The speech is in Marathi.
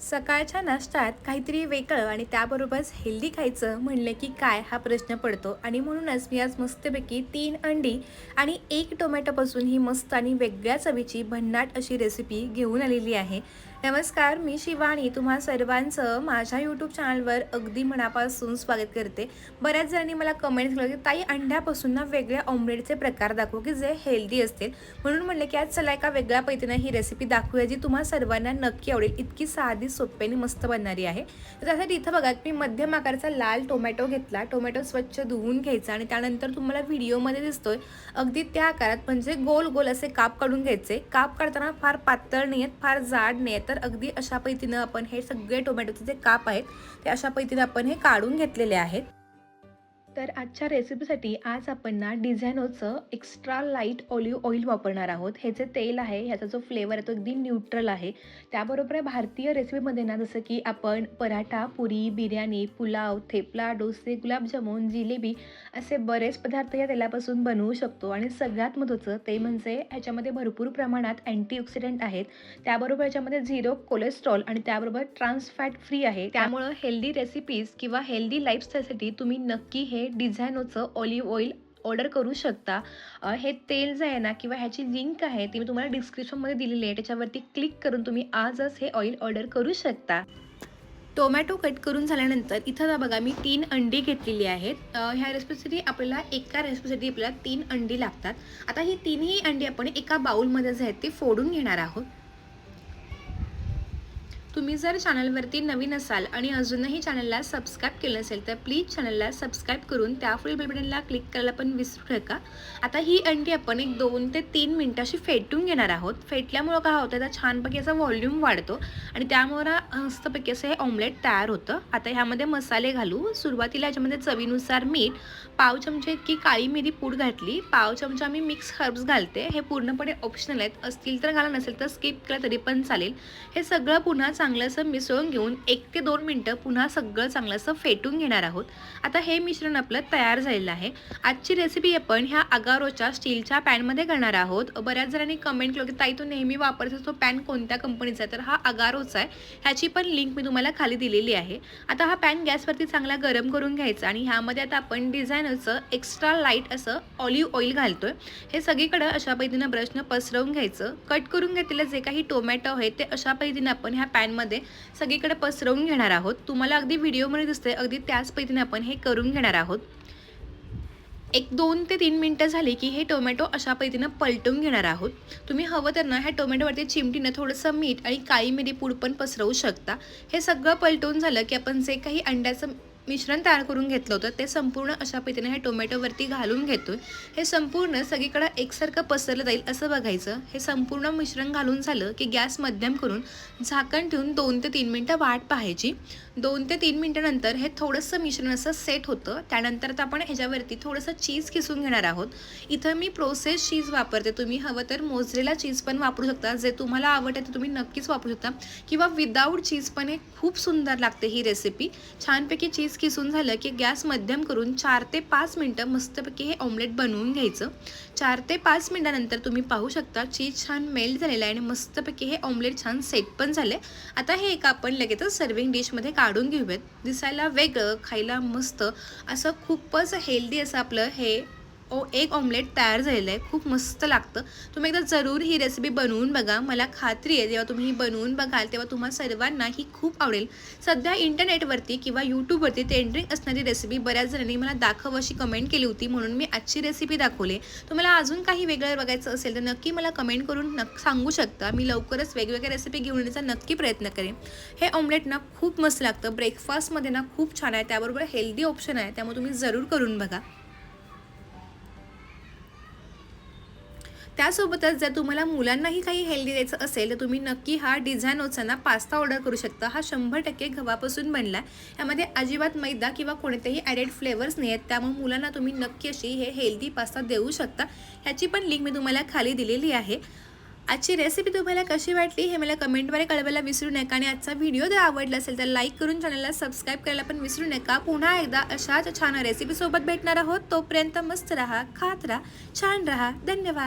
सकाळच्या नाश्त्यात काहीतरी वेगळं आणि त्याबरोबरच हेल्दी खायचं म्हणलं की काय हा प्रश्न पडतो. आणि म्हणूनच मी आज मस्तपैकी तीन अंडी आणि एक टोमॅटोपासून ही मस्त आणि वेगळ्या चवीची भन्नाट अशी रेसिपी घेऊन आलेली आहे. नमस्कार मी शिवानी तुम्हा सर्वांचं माझ्या यूट्यूब चॅनलवर अगदी मनापासून स्वागत करते. बऱ्याच जणांनी मला कमेंट केलं की ताई अंड्यापासून ना वेगळ्या ऑमलेटचे प्रकार दाखवू की जे हेल्दी असतील. म्हणून म्हणलं की आज चला एका वेगळ्या पद्धतीनं ही रेसिपी दाखवूया जी तुम्हा सर्वांना नक्की आवडेल. इतकी साधी अगदी सोप्याने मस्त बनणारी आहे. तर त्यासाठी इथं बघा मी मध्यम आकाराचा लाल टोमॅटो घेतला. टोमॅटो स्वच्छ धुवून घ्यायचा आणि त्यानंतर तुम्हाला व्हिडिओमध्ये दिसतोय अगदी त्या आकारात म्हणजे गोल गोल असे काप काढून घ्यायचे. काप काढताना फार पातळ नाही आहेत फार जाड नाही आहेत तर अगदी अशा पद्धतीनं आपण हे सगळे टोमॅटोचे जे काप आहेत ते अशा पद्धतीनं आपण हे काढून घेतलेले आहेत. तर आजच्या रेसिपीसाठी आज आपण ना डिझायनोचं एक्स्ट्रा लाइट ऑलिव्ह ऑइल वापरणार आहोत. हे जे तेल आहे ह्याचा जो फ्लेवर आहे तो अगदी न्यूट्रल आहे. त्याबरोबर भारतीय रेसिपीमध्ये ना जसं की आपण पराठा पुरी बिर्याणी पुलाव थेपला डोसे गुलाबजामुन जिलेबी असे बरेच पदार्थ या तेलापासून बनवू शकतो. आणि सगळ्यात महत्त्वाचं ते म्हणजे ह्याच्यामध्ये भरपूर प्रमाणात अँटीऑक्सिडंट आहेत. त्याबरोबर याच्यामध्ये झिरो कोलेस्ट्रॉल आणि त्याबरोबर ट्रान्सफॅट फ्री आहे. त्यामुळं हेल्दी रेसिपीज किंवा हेल्दी लाईफस्टाईलसाठी तुम्ही नक्की हे डिझायनोचं ऑलिव्ह ऑइल ऑर्डर करू शकता. हे तेल जे आहे ना किंवा ह्याची लिंक आहे ती मी तुम्हाला डिस्क्रिप्शनमध्ये दिलेली आहे. त्याच्यावरती क्लिक करून तुम्ही आजच हे ऑइल ऑर्डर करू शकता. टोमॅटो कट करून झाल्यानंतर इथं बघा मी तीन अंडी घेतलेली आहेत. ह्या रेसिपीसाठी आपल्याला एका रेसिपीसाठी आपल्याला तीन अंडी लागतात. आता ही तीनही अंडी आपण एका बाउलमध्ये जे आहेत ते फोडून घेणार आहोत. तुम्ही जर चॅनलवरती नवीन असाल आणि अजूनही चॅनलला सबस्क्राईब केलं नसेल तर प्लीज चॅनलला सबस्क्राईब करून त्यापुढील बेल बटनला क्लिक करायला पण विसरू नका. आता ही अंडी आपण एक दोन ते तीन मिनटं अशी फेटून घेणार आहोत. फेटल्यामुळं काय होतं त्याचा छानपैकी असा व्हॉल्यूम वाढतो आणि त्यामुळं मस्तपैकी असं हे ऑमलेट तयार होतं. आता ह्यामध्ये मसाले घालू. सुरुवातीला याच्यामध्ये चवीनुसार मीठ पाव चमचे इतकी काळी मिरी पूड घातली. पाव चमचा मी मिक्स हर्ब्स घालते. हे पूर्णपणे ऑप्शनल आहेत. असतील तर घाला नसेल तर स्किप केलं तरी पण चालेल. हे सगळं पुन्हा चांगलंसं मिसळून घेऊन एक ते दोन मिनटं पुन्हा सगळं चांगलंसं फेटून घेणार आहोत. आता हे मिश्रण आपलं तयार झालेलं आहे. आजची रेसिपी आपण ह्या अगारोच्या स्टीलच्या पॅनमध्ये करणार आहोत. बऱ्याच जणांनी कमेंट केलं की ताई तो नेहमी वापरतो असतो पॅन कोणत्या कंपनीचा आहे? तर हा अगारोचा आहे. ह्याची पण लिंक मी तुम्हाला खाली दिलेली आहे. आता हा पॅन गॅसवरती चांगला गरम करून घ्यायचा आणि ह्यामध्ये आता आपण डिझायनरचं एक्स्ट्रा लाइट असं ऑलिव्ह ऑइल घालतोय. हे सगळीकडं अशा पद्धतीनं ब्रशनं पसरवून घ्यायचं. कट करून घेतलेलं जे काही टोमॅटो आहे ते अशा पद्धतीनं आपण ह्या पॅन पॅनमध्ये सगळीकडे पसरवून घेणार आहोत. तुम्हाला अगदी व्हिडिओमध्ये दिसतंय अगदी त्याच पद्धतीने आपण हे करून घेणार आहोत. एक दोन ते तीन मिनटं झाली की हे टोमॅटो अशा पद्धतीनं पलटून घेणार आहोत. तुम्ही हवं तर ना ह्या टोमॅटोवरती चिमटीनं थोडंसं मीठ आणि काळी मिरी पूड पण पसरवू शकता. हे सगळं पलटून झालं की आपण जे काही अंड्याचं मिश्रण तयार करून घेतलं होतं. ते संपूर्ण अशा पद्धतीने हे टोमॅटोवरती घालून घेतो हे संपूर्ण सगळीकडं एकसारखं पसरलं जाईल असं बघायचं. हे संपूर्ण मिश्रण घालून झालं की गॅस मध्यम करून झाकण ठेवून दोन ते तीन मिनटं वाट पाहायची. दोन ते तीन मिनटानंतर हे थोडंसं मिश्रण असं सेट होतं. त्यानंतर तर आपण ह्याच्यावरती थोडंसं चीज किसून घेणार आहोत. इथं मी प्रोसेस चीज वापरते. तुम्ही हवं तर मोजलेला चीज पण वापरू शकता. जे तुम्हाला आवडते ते तुम्ही नक्कीच वापरू शकता. किंवा विदाऊट चीज पण हे खूप सुंदर लागते ही रेसिपी छानपैकी चीज किसून झालं की गॅस मध्यम करून चार ते पाच मिनटं मस्तपैकी हे ऑमलेट बनवून घ्यायचं. चार ते पाच मिनटानंतर तुम्ही पाहू शकता चीज छान मेल्ट झालेलं आहे आणि मस्तपैकी हे ऑमलेट छान सेट पण झाले आता हे एक आपण लगेचच सर्विंग डिशमध्ये का काढून घेऊयात. दिसायला वेगळं खायला मस्त असं खूपच हेल्दी असं आपलं हे ओ एक ऑमलेट तयार झालेलं आहे खूप मस्त लागतं. तुम्ही एकदा जरूर ही रेसिपी बनवून बघा. मला खात्री आहे जेव्हा तुम्ही ही बनवून बघाल तेव्हा तुम्हा सर्वांना ही खूप आवडेल. सध्या इंटरनेटवरती किंवा यूट्यूबवरती ट्रेंडिंग असणारी रेसिपी बऱ्याच जणांनी मला दाखव अशी कमेंट केली होती. म्हणून मी आजची रेसिपी दाखवली. तुम्हाला अजून काही वेगळं बघायचं असेल तर नक्की मला कमेंट करून नक सांगू शकता. मी लवकरच वेगवेगळ्या रेसिपी घेऊन येण्याचा नक्की प्रयत्न करेन. हे ऑमलेट ना खूप मस्त लागतं. ब्रेकफास्टमध्ये ना खूप छान आहे. त्याबरोबर हेल्दी ऑप्शन आहे. त्यामुळे तुम्ही जरूर करून बघा. त्यासोबतच जर तुम्हाला मुलांनाही काही हेल्दी द्यायचं असेल तर तुम्ही नक्की हा डिझायनोचा ना पास्ता ऑर्डर करू शकता. हा शंभर टक्के गव्हापासून बनला आहे. यामध्ये अजिबात मैदा किंवा कोणतेही ॲडेड फ्लेवर्स नाही आहेत. त्यामुळे मुलांना तुम्ही नक्की अशी हे हेल्दी पास्ता देऊ शकता. ह्याची पण लिंक मी तुम्हाला खाली दिलेली आहे. आजची रेसिपी तुम्हाला कशी वाटली हे मला कमेंटद्वारे कळवायला विसरू नका. आणि आजचा व्हिडिओ जर आवडला असेल तर लाईक करून चॅनलला सबस्क्राईब करायला पण विसरू नका. पुन्हा एकदा अशाच छान रेसिपीसोबत भेटणार आहोत. तोपर्यंत मस्त राहा खात राहा छान राहा. धन्यवाद.